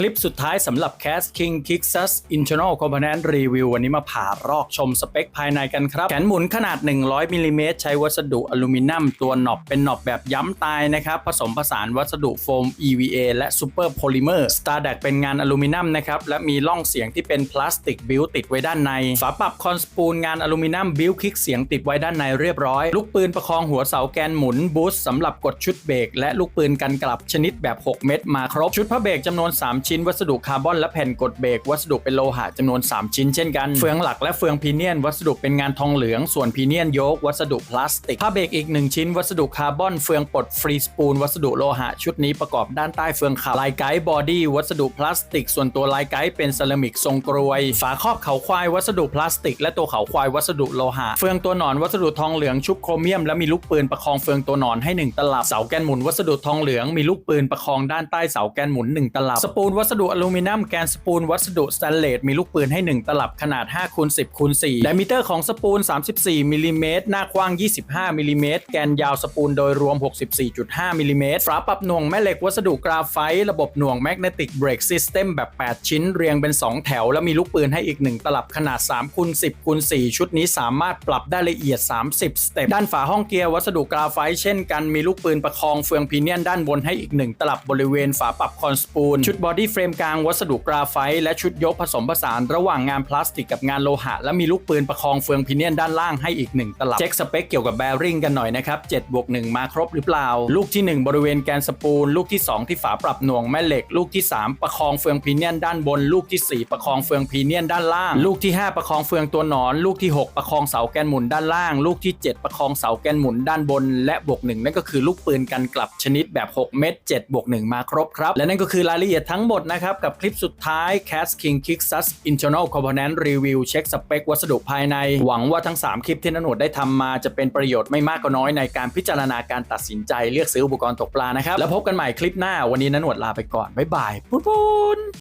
คลิปสุดท้ายสำหรับ Cast King Kixus Internal Component Review วันนี้มาผ่ารอกชมสเปคภายในกันครับ แขนหมุนขนาด 100มิลลิเมตรใช้วัสดุอลูมิเนียมตัวหนอบเป็นหนอบแบบย้ำตายนะครับ ผสมผสานวัสดุโฟม EVA และ Super Polymer Star d a c เป็นงานอลูมิเนียมนะครับ และมีร่องเสียงที่เป็นพลาสติกบิวติดไว้ด้านใน ฝาปรับคอนสปูลงานอลูมิเนียมบิวคลิกเสียงติดไว้ด้านในเรียบร้อย ลูกปืนประคองหัวเสาแกนหมุนบูสต์สำหรับกดชุดเบรกและลูกปืนกันกลับชนิดแบบ 6 เม็ดมาครบชุดพระเบรกจำนวน 3ชิ้นวัสดุคาร์บอนและแผ่นกดเบรกวัสดุเป็นโลหะจำนวน 3 ชิ้นเช่นกัน เฟืองหลักและเฟืองพีเนียน วัสดุเป็นงานทองเหลือง ส่วนพีเนียนโยก วัสดุพลาสติกผ้าเบรกอีก 1 ชิ้น วัสดุคาร์บอนเฟืองปลดฟรีสปูลวัสดุโลหะชุดนี้ประกอบด้านใต้เฟืองขับลายไกด์บอดี้วัสดุพลาสติก ส่วนตัวลายไกด์เป็นเซรามิกทรงกรวย ฝาครอบเขาควายวัสดุพลาสติก และตัวเขาควายวัสดุโลหะ เฟืองตัวหนอนวัสดุทองเหลืองชุบโครเมียม และมีลูกปืนประคองเฟืองตัวหนอนให้หนึ่งตลับเสาแกนหมุนวัสดุทองเหลืองมีลูกปืนประคองด้านใต้เสาแกนหมุนหนึ่งตลับสปูลวัสดุอลูมิเนียมแกนสปูลวัสดุสแตนเลสมีลูกปืนให้ 1 ตลับขนาด5คูณ10คูณ4ดิมิเตอร์ของสปูล 34มิลลิเมตรหน้ากว้าง 25มิลลิเมตรแกนยาวสปูลโดยรวม 64.5มิลลิเมตรฝาปรับหน่วงแม่เหล็กวัสดุกราไฟต์ระบบหน่วงแมกเนติกเบรกซิสเต็มแบบ 8 ชิ้นเรียงเป็น 2 แถว และมีลูกปืนให้อีก 1 ตลับขนาด3คูณ10คูณ4ชุดนี้สามารถปรับได้ละเอียด 30 สเต็ปด้านฝาห้องเกียร์วัสดุกราไฟต์เช่นกันมีลูกปืนประคองเฟืองพีเนียนด้านบนให้อีก 1 ตลับบริเวณฝาปรับคอนสปูลชุดบอดเฟรมกลางวัสดุกราไฟต์และชุดยกผสมผสานระหว่างงานพลาสติกกับงานโลหะ และมีลูกปืนประคองเฟืองพีเนียนด้านล่างให้อีก 1 ตลับ เช็คสเปคเกี่ยวกับแบริ่งกันหน่อยนะครับ7บวก1มาครบหรือเปล่า ลูกที่ 1 บริเวณแกนสปูล ลูกที่ 2 ที่ฝาปรับหน่วงแม่เหล็ก ลูกที่ 3 ประคองเฟืองพีเนียนด้านบน ลูกที่ 4 ประคองเฟืองพีเนียนด้านล่าง ลูกที่ 5 ประคองเฟืองตัวหนอน ลูกที่ 6 ประคองเสาแกนหมุนด้านล่าง ลูกที่ 7 ประคองเสาแกนหมุนด้านบน และบวก1นั่นก็คือลูกปืนกันกลับชนิดแบบ 6 เม็ด7บวก1มาครบครับและนั่นก็คือรายละเอียดทั้งหมดนะครับ กับคลิปสุดท้าย Cast King kicksus Internal Component Review เช็คสเปควัสดุภายใน หวังว่าทั้ง 3 คลิปที่นันโหนดได้ทำมาจะเป็นประโยชน์ไม่มากก็น้อยในการพิจารณาการตัดสินใจเลือกซื้ออุปกรณ์ตกปลานะครับ แล้วพบกันใหม่คลิปหน้าวันนี้นันโหนดลาไปก่อนบ๊ายบายปุ๊บปุ๊ด